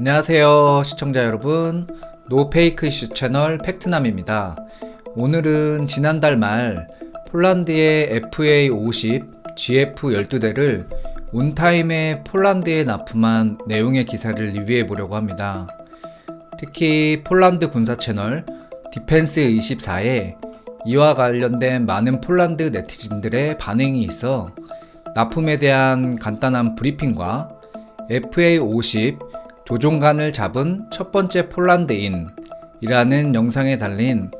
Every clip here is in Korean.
안녕하세요 시청자 여러분. 노페이크 이슈 채널 팩트남입니다. 오늘은 지난달 말 폴란드의 FA50 GF 12대를 온타임에 폴란드에 납품한 내용의 기사를 리뷰해 보려고 합니다. 특히 폴란드 군사 채널 디펜스 24에 이와 관련된 많은 폴란드 네티즌들의 반응이 있어 납품에 대한 간단한 브리핑과 FA50 조종관을 잡은 첫 번째 폴란드인 이라는 영상에 달린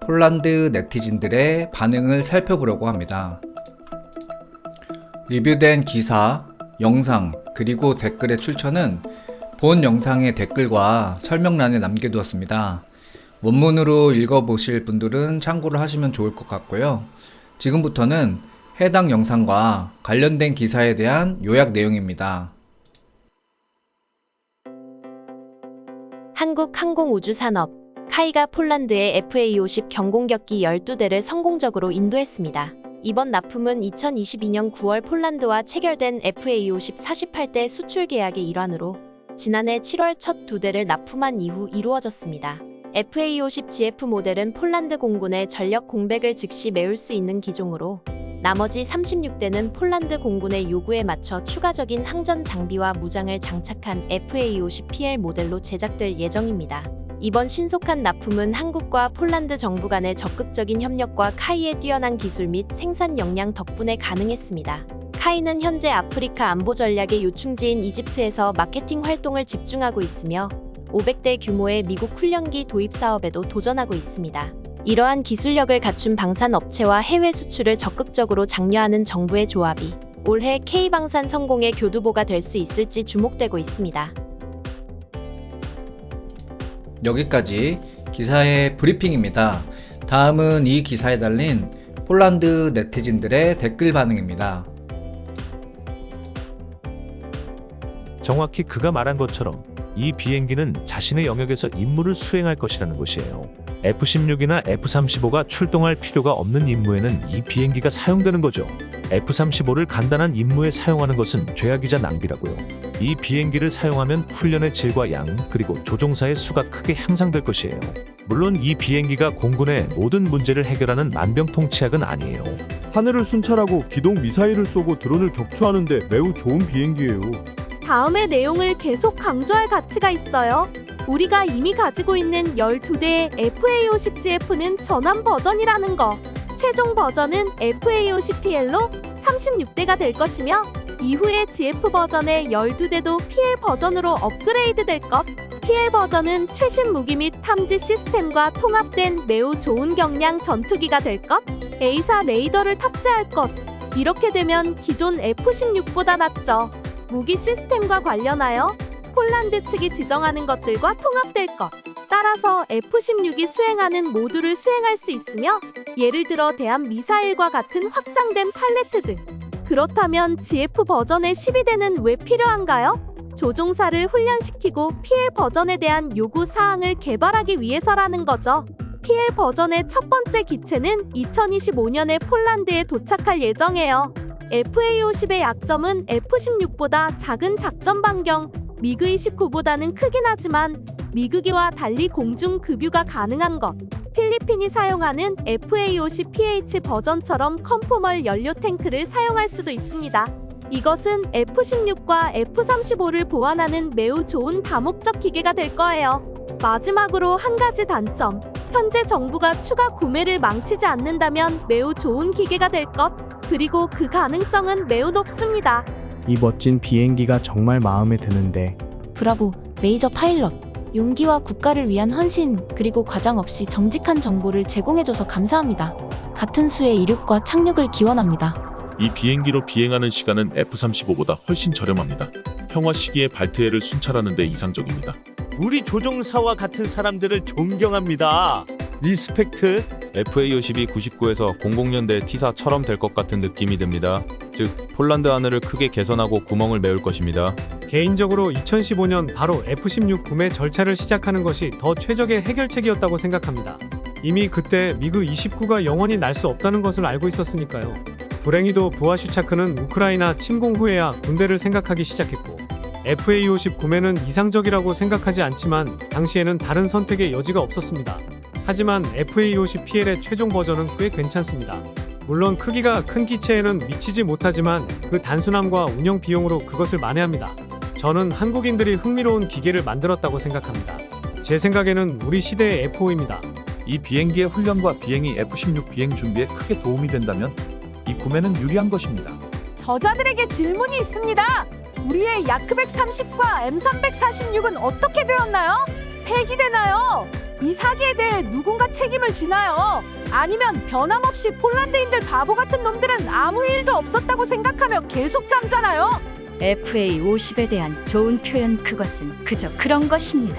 폴란드 네티즌들의 반응을 살펴보려고 합니다. 리뷰된 기사, 영상, 그리고 댓글의 출처는 본 영상의 댓글과 설명란에 남겨두었습니다. 원문으로 읽어보실 분들은 참고를 하시면 좋을 것 같고요. 지금부터는 해당 영상과 관련된 기사에 대한 요약 내용입니다. 한국 항공우주산업 카이가 폴란드에 FA50 경공격기 12대를 성공적으로 인도했습니다. 이번 납품은 2022년 9월 폴란드와 체결된 FA50 48대 수출 계약의 일환으로 지난해 7월 첫 두 대를 납품한 이후 이루어졌습니다. FA50 GF 모델은 폴란드 공군의 전력 공백을 즉시 메울 수 있는 기종으로 나머지 36대는 폴란드 공군의 요구에 맞춰 추가적인 항전 장비와 무장을 장착한 FA50PL 모델로 제작될 예정입니다. 이번 신속한 납품은 한국과 폴란드 정부 간의 적극적인 협력과 카이의 뛰어난 기술 및 생산 역량 덕분에 가능했습니다. 카이는 현재 아프리카 안보 전략의 요충지인 이집트에서 마케팅 활동을 집중하고 있으며 500대 규모의 미국 훈련기 도입 사업에도 도전하고 있습니다. 이러한 기술력을 갖춘 방산 업체와 해외 수출을 적극적으로 장려하는 정부의 조합이 올해 K방산 성공의 교두보가 될 수 있을지 주목되고 있습니다. 여기까지 기사의 브리핑입니다. 다음은 이 기사에 달린 폴란드 네티즌들의 댓글 반응입니다. 정확히 그가 말한 것처럼 이 비행기는 자신의 영역에서 임무를 수행할 것이라는 것이에요. F-16이나 F-35가 출동할 필요가 없는 임무에는 이 비행기가 사용되는 거죠. F-35를 간단한 임무에 사용하는 것은 죄악이자 낭비라고요. 이 비행기를 사용하면 훈련의 질과 양, 그리고 조종사의 수가 크게 향상될 것이에요. 물론 이 비행기가 공군의 모든 문제를 해결하는 만병통치약은 아니에요. 하늘을 순찰하고 기동 미사일을 쏘고 드론을 격추하는데 매우 좋은 비행기예요. 다음의 내용을 계속 강조할 가치가 있어요. 우리가 이미 가지고 있는 12대의 FA50GF는 전환 버전이라는 거. 최종 버전은 FA50PL로 36대가 될 것이며 이후에 GF 버전의 12대도 PL 버전으로 업그레이드 될 것. PL 버전은 최신 무기 및 탐지 시스템과 통합된 매우 좋은 경량 전투기가 될 것. A사 레이더를 탑재할 것. 이렇게 되면 기존 F16보다 낫죠. 무기 시스템과 관련하여 폴란드 측이 지정하는 것들과 통합될 것. 따라서 F-16이 수행하는 모두를 수행할 수 있으며 예를 들어 대한 미사일과 같은 확장된 팔레트 등. 그렇다면 GF 버전의 12대는 왜 필요한가요? 조종사를 훈련시키고 PL 버전에 대한 요구 사항을 개발하기 위해서라는 거죠. PL 버전의 첫 번째 기체는 2025년에 폴란드에 도착할 예정이에요. FA50의 약점은 F16보다 작은 작전 반경, 미그 29보다는 크긴 하지만 미그기와 달리 공중 급유가 가능한 것. 필리핀이 사용하는 FA50PH 버전처럼 컨포멀 연료 탱크를 사용할 수도 있습니다. 이것은 F16과 F35를 보완하는 매우 좋은 다목적 기계가 될 거예요. 마지막으로 한 가지 단점. 현재 정부가 추가 구매를 망치지 않는다면 매우 좋은 기계가 될 것. 그리고 그 가능성은 매우 높습니다. 이 멋진 비행기가 정말 마음에 드는데 브라보, 메이저 파일럿, 용기와 국가를 위한 헌신, 그리고 과장 없이 정직한 정보를 제공해줘서 감사합니다. 같은 수의 이륙과 착륙을 기원합니다. 이 비행기로 비행하는 시간은 F-35보다 훨씬 저렴합니다. 평화 시기에 발트해를 순찰하는 데 이상적입니다. 우리 조종사와 같은 사람들을 존경합니다. 리스펙트. FA50이 99에서 00년대 T사처럼 될 것 같은 느낌이 듭니다. 즉, 폴란드 하늘을 크게 개선하고 구멍을 메울 것입니다. 개인적으로 2015년 바로 F-16 구매 절차를 시작하는 것이 더 최적의 해결책이었다고 생각합니다. 이미 그때 미그 29가 영원히 날 수 없다는 것을 알고 있었으니까요. 불행히도 부하슈차크는 우크라이나 침공 후에야 군대를 생각하기 시작했고 FA50 구매는 이상적이라고 생각하지 않지만 당시에는 다른 선택의 여지가 없었습니다. 하지만 FA50 PL의 최종 버전은 꽤 괜찮습니다. 물론 크기가 큰 기체에는 미치지 못하지만 그 단순함과 운영 비용으로 그것을 만회합니다. 저는 한국인들이 흥미로운 기계를 만들었다고 생각합니다. 제 생각에는 우리 시대의 F5입니다. 이 비행기의 훈련과 비행이 F-16 비행 준비에 크게 도움이 된다면 이 구매는 유리한 것입니다. 저자들에게 질문이 있습니다. 우리의 야크백 30과 M346은 어떻게 되었나요? 폐기되나요? 이 사기에 대해 누군가 책임을 지나요? 아니면 변함없이 폴란드인들 바보 같은 놈들은 아무 일도 없었다고 생각하며 계속 잠자나요? FA50에 대한 좋은 표현 그것은 그저 그런 것입니다.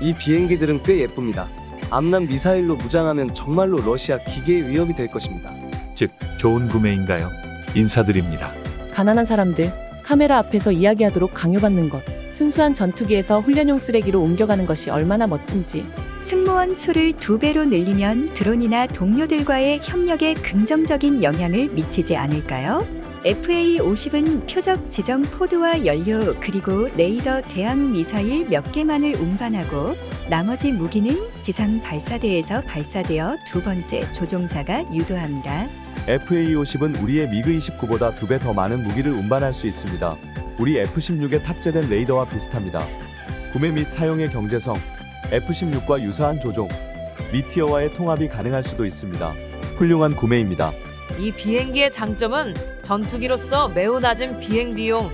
이 비행기들은 꽤 예쁩니다. 암남 미사일로 무장하면 정말로 러시아 기계의 위협이 될 것입니다. 즉, 좋은 구매인가요? 인사드립니다. 가난한 사람들, 카메라 앞에서 이야기하도록 강요받는 것, 순수한 전투기에서 훈련용 쓰레기로 옮겨가는 것이 얼마나 멋진지. 승무원 수를 두 배로 늘리면 드론이나 동료들과의 협력에 긍정적인 영향을 미치지 않을까요? FA50은 표적 지정 포드와 연료 그리고 레이더 대항 미사일 몇 개만을 운반하고 나머지 무기는 지상 발사대에서 발사되어 두 번째 조종사가 유도합니다. FA50은 우리의 미그 29보다 두 배 더 많은 무기를 운반할 수 있습니다. 우리 F16에 탑재된 레이더와 비슷합니다. 구매 및 사용의 경제성, F16과 유사한 조종, 미티어와의 통합이 가능할 수도 있습니다. 훌륭한 구매입니다. 이 비행기의 장점은 전투기로서 매우 낮은 비행 비용,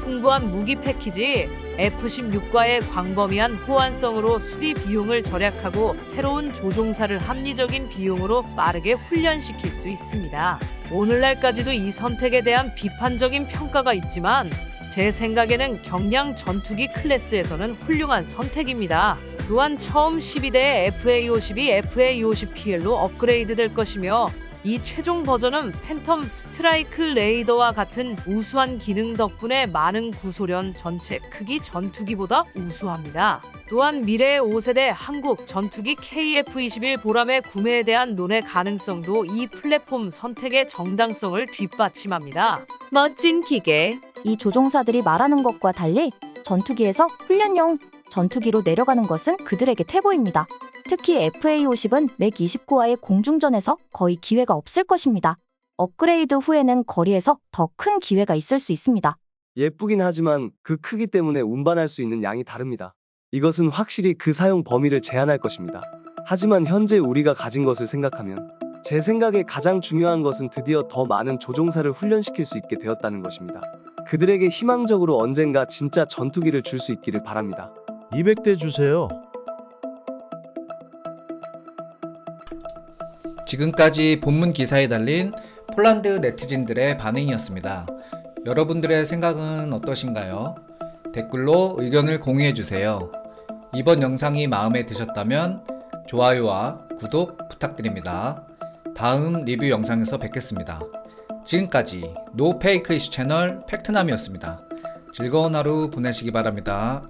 풍부한 무기 패키지, F-16과의 광범위한 호환성으로 수리 비용을 절약하고 새로운 조종사를 합리적인 비용으로 빠르게 훈련시킬 수 있습니다. 오늘날까지도 이 선택에 대한 비판적인 평가가 있지만 제 생각에는 경량 전투기 클래스에서는 훌륭한 선택입니다. 또한 처음 12대의 FA-50이 FA-50PL로 업그레이드 될 것이며 이 최종 버전은 팬텀 스트라이크 레이더와 같은 우수한 기능 덕분에 많은 구소련 전체 크기 전투기보다 우수합니다. 또한 미래의 5세대 한국 전투기 KF-21 보람의 구매에 대한 논의 가능성도 이 플랫폼 선택의 정당성을 뒷받침합니다. 멋진 기계. 이 조종사들이 말하는 것과 달리 전투기에서 훈련용 전투기로 내려가는 것은 그들에게 태보입니다. 특히 FA-50은 맥 29와의 공중전에서 거의 기회가 없을 것입니다. 업그레이드 후에는 거리에서 더 큰 기회가 있을 수 있습니다. 예쁘긴 하지만 그 크기 때문에 운반할 수 있는 양이 다릅니다. 이것은 확실히 그 사용 범위를 제한할 것입니다. 하지만 현재 우리가 가진 것을 생각하면 제 생각에 가장 중요한 것은 드디어 더 많은 조종사를 훈련시킬 수 있게 되었다는 것입니다. 그들에게 희망적으로 언젠가 진짜 전투기를 줄 수 있기를 바랍니다. 200대 주세요. 지금까지 본문 기사에 달린 폴란드 네티즌들의 반응이었습니다. 여러분들의 생각은 어떠신가요? 댓글로 의견을 공유해주세요. 이번 영상이 마음에 드셨다면 좋아요와 구독 부탁드립니다. 다음 리뷰 영상에서 뵙겠습니다. 지금까지 노페이크 이슈 채널 팩트남이었습니다. 즐거운 하루 보내시기 바랍니다.